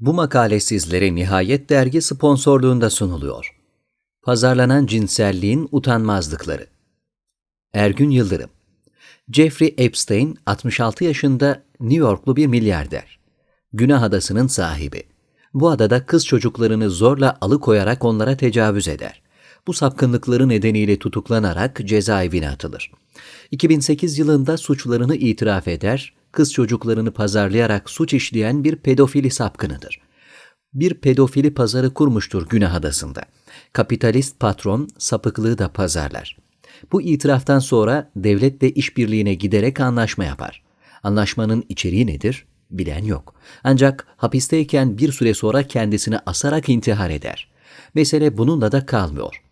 Bu makale sizlere Nihayet Dergi sponsorluğunda sunuluyor. Pazarlanan cinselliğin utanmazlıkları. Ergün Yıldırım Jeffrey Epstein 66 yaşında New Yorklu bir milyarder. Günah adasının sahibi. Bu adada kız çocuklarını zorla alıkoyarak onlara tecavüz eder. Bu sapkınlıkları nedeniyle tutuklanarak cezaevine atılır. 2008 yılında suçlarını itiraf eder, kız çocuklarını pazarlayarak suç işleyen bir pedofili sapkınıdır. Bir pedofili pazarı kurmuştur Günah Adası'nda. Kapitalist patron sapıklığı da pazarlar. Bu itiraftan sonra devletle işbirliğine giderek anlaşma yapar. Anlaşmanın içeriği nedir? Bilen yok. Ancak hapisteyken bir süre sonra kendisini asarak intihar eder. Mesele bununla da kalmıyor.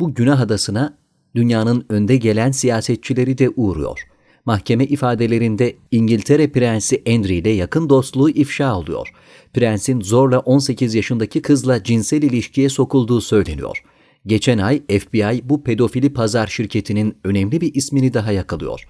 Bu günah adasına dünyanın önde gelen siyasetçileri de uğruyor. Mahkeme ifadelerinde İngiltere Prensi Henry ile yakın dostluğu ifşa oluyor. Prensin zorla 18 yaşındaki kızla cinsel ilişkiye sokulduğu söyleniyor. Geçen ay FBI bu pedofili pazar şirketinin önemli bir ismini daha yakalıyor.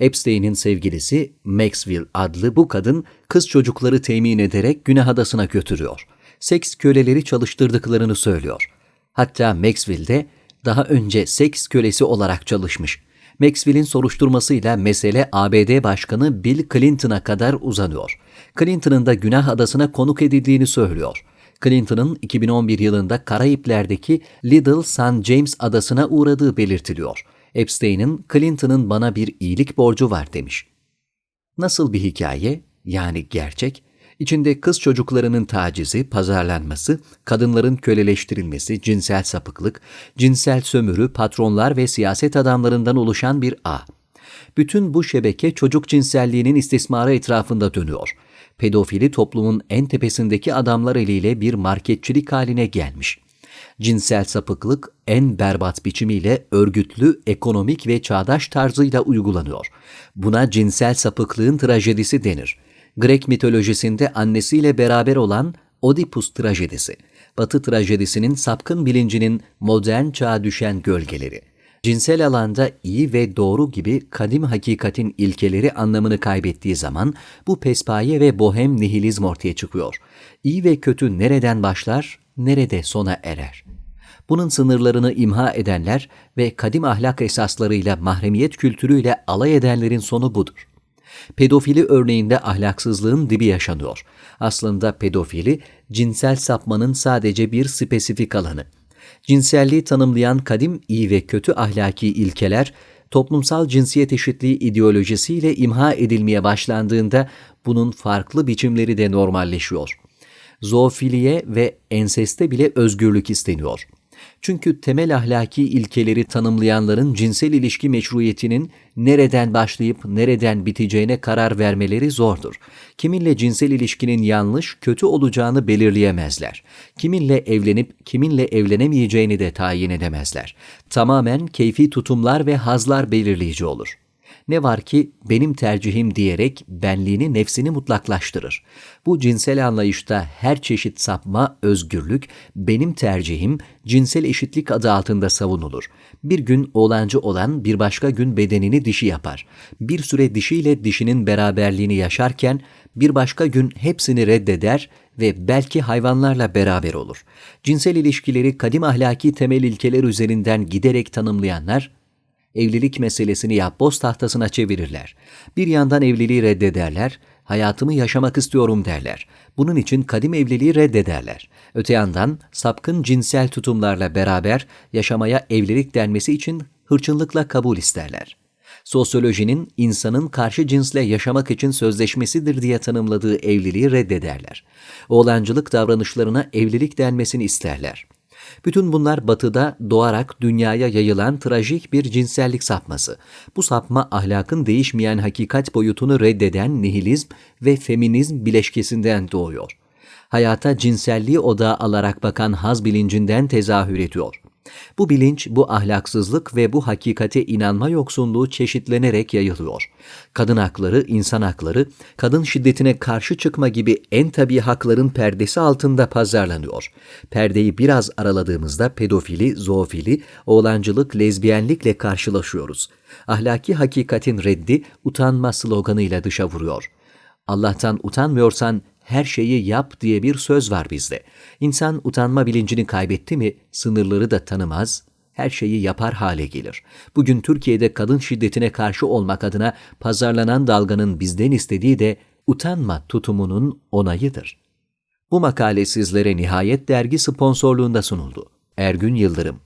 Epstein'in sevgilisi Maxwell adlı bu kadın kız çocukları temin ederek Günah Adası'na götürüyor. Seks köleleri çalıştırdıklarını söylüyor. Hatta Maxwell de daha önce seks kölesi olarak çalışmış. Maxwell'in soruşturmasıyla mesele ABD Başkanı Bill Clinton'a kadar uzanıyor. Clinton'ın da Günah Adası'na konuk edildiğini söylüyor. Clinton'ın 2011 yılında Karayipler'deki Little St. James adasına uğradığı belirtiliyor. Epstein'in Clinton'ın bana bir iyilik borcu var demiş. Nasıl bir hikaye? Yani gerçek. İçinde kız çocuklarının tacizi, pazarlanması, kadınların köleleştirilmesi, cinsel sapıklık, cinsel sömürü, patronlar ve siyaset adamlarından oluşan bir ağ. Bütün bu şebeke çocuk cinselliğinin istismarı etrafında dönüyor. Pedofili toplumun en tepesindeki adamlar eliyle bir marketçilik haline gelmiş. Cinsel sapıklık en berbat biçimiyle örgütlü, ekonomik ve çağdaş tarzıyla uygulanıyor. Buna cinsel sapıklığın trajedisi denir. Grek mitolojisinde annesiyle beraber olan Oedipus trajedisi, Batı trajedisinin sapkın bilincinin modern çağa düşen gölgeleri. Cinsel alanda iyi ve doğru gibi kadim hakikatin ilkeleri anlamını kaybettiği zaman bu pespaye ve bohem nihilizm ortaya çıkıyor. İyi ve kötü nereden başlar, nerede sona erer? Bunun sınırlarını imha edenler ve kadim ahlak esaslarıyla mahremiyet kültürüyle alay edenlerin sonu budur. Pedofili örneğinde ahlaksızlığın dibi yaşanıyor. Aslında pedofili cinsel sapmanın sadece bir spesifik alanı. Cinselliği tanımlayan kadim iyi ve kötü ahlaki ilkeler toplumsal cinsiyet eşitliği ideolojisiyle imha edilmeye başlandığında bunun farklı biçimleri de normalleşiyor. Zoofiliye ve enseste bile özgürlük isteniyor. Çünkü temel ahlaki ilkeleri tanımlayanların cinsel ilişki meşruiyetinin nereden başlayıp nereden biteceğine karar vermeleri zordur. Kiminle cinsel ilişkinin yanlış, kötü olacağını belirleyemezler. Kiminle evlenip kiminle evlenemeyeceğini de tayin edemezler. Tamamen keyfi tutumlar ve hazlar belirleyici olur. Ne var ki benim tercihim diyerek benliğini nefsini mutlaklaştırır. Bu cinsel anlayışta her çeşit sapma, özgürlük, benim tercihim cinsel eşitlik adı altında savunulur. Bir gün oğlancı olan bir başka gün bedenini dişi yapar. Bir süre dişiyle dişinin beraberliğini yaşarken bir başka gün hepsini reddeder ve belki hayvanlarla beraber olur. Cinsel ilişkileri kadim ahlaki temel ilkeler üzerinden giderek tanımlayanlar evlilik meselesini yapboz tahtasına çevirirler. Bir yandan evliliği reddederler, hayatımı yaşamak istiyorum derler. Bunun için kadim evliliği reddederler. Öte yandan sapkın cinsel tutumlarla beraber yaşamaya evlilik denmesi için hırçınlıkla kabul isterler. Sosyolojinin insanın karşı cinsle yaşamak için sözleşmesidir diye tanımladığı evliliği reddederler. Oğlancılık davranışlarına evlilik denmesini isterler. Bütün bunlar batıda doğarak dünyaya yayılan trajik bir cinsellik sapması. Bu sapma ahlakın değişmeyen hakikat boyutunu reddeden nihilizm ve feminizm bileşkesinden doğuyor. Hayata cinselliği odağa alarak bakan haz bilincinden tezahür ediyor. Bu bilinç, bu ahlaksızlık ve bu hakikate inanma yoksunluğu çeşitlenerek yayılıyor. Kadın hakları, insan hakları, kadın şiddetine karşı çıkma gibi en tabii hakların perdesi altında pazarlanıyor. Perdeyi biraz araladığımızda pedofili, zoofili, oğlancılık, lezbiyenlikle karşılaşıyoruz. Ahlaki hakikatin reddi, utanma sloganıyla dışa vuruyor. Allah'tan utanmıyorsan her şeyi yap diye bir söz var bizde. İnsan utanma bilincini kaybetti mi sınırları da tanımaz, her şeyi yapar hale gelir. Bugün Türkiye'de kadın şiddetine karşı olmak adına pazarlanan dalganın bizden istediği de utanma tutumunun onayıdır. Bu makale sizlere Nihayet Dergi sponsorluğunda sunuldu. Ergün Yıldırım